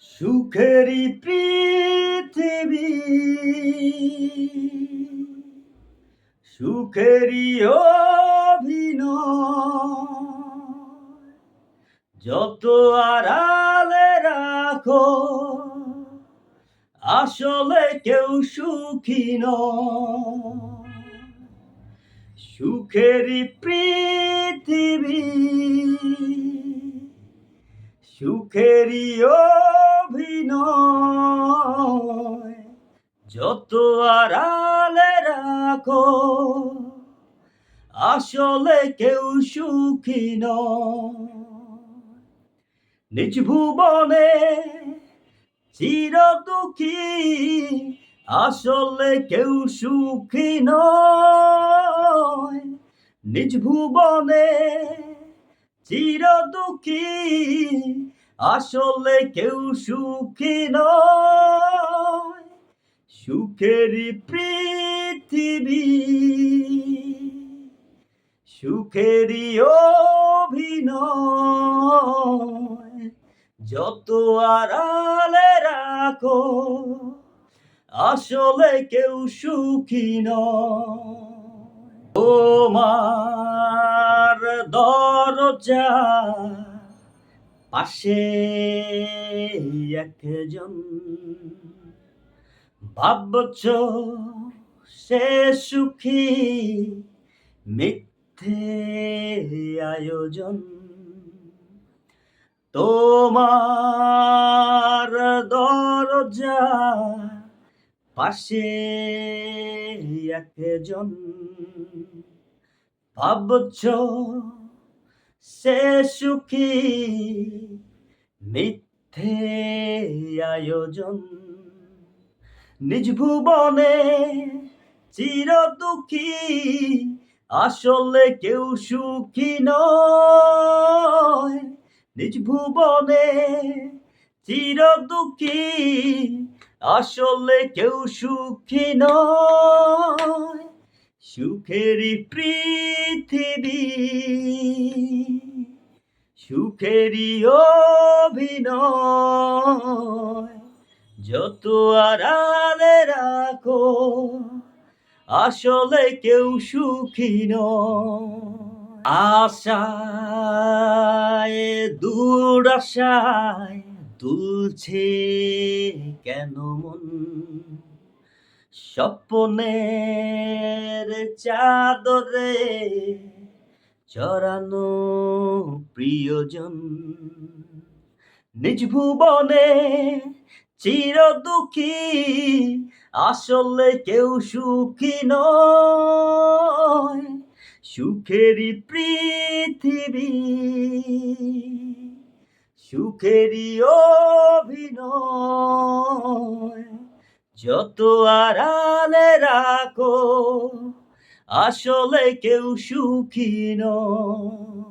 সুখেরই পৃথিবী। সুখেরই অভিনয়। যত আড়ালে রাখো আসলে কেউ সুখী নয়। সুখেরই পৃথিবী সুখেরই অভিনয় যত আড়ালে রাখো, আসলে কেউ সুখী নয়। নিজ ভুবনে চির দুঃখী, আসলে কেউ সুখী নয়। নিজ ভুবনে চির দুঃখী আসলে কেউ সুখী নয়। সুখেরই পৃথিবী। সুখেরই অভিনয়। যত আড়ালে রাখো, আসলে কেউ সুখী নয়। তোমার দরজা পাশে একজন ভাবছ সে সুখী মিথ্যে আয়োজন। তোমার দরজা পাশে একজন ভাবছ সে সুখী মিথ্যে আয়োজন। নিজ ভুবনে চির দুঃখী, আসলে কেউ সুখী নয়। নিজ ভুবনে চির দুঃখী, আসলে কেউ সুখী নয়। সুখেরই পৃথিবী, সুখেরই অভিনয়। যত আড়ালে রাখো, আসলে কেউ সুখী নয়। আশায়, দূর আশায় দুলছে কেন মন? স্বপ্নের চাদরে চরানো প্রিয়জন। নিজ ভুবনে চির দুঃখী, আসলে কেউ সুখী নয়। সুখেরই পৃথিবী, সুখেরই অভিনয়। যত আড়ালে রাখো আসলে কেউ সুখী নয়।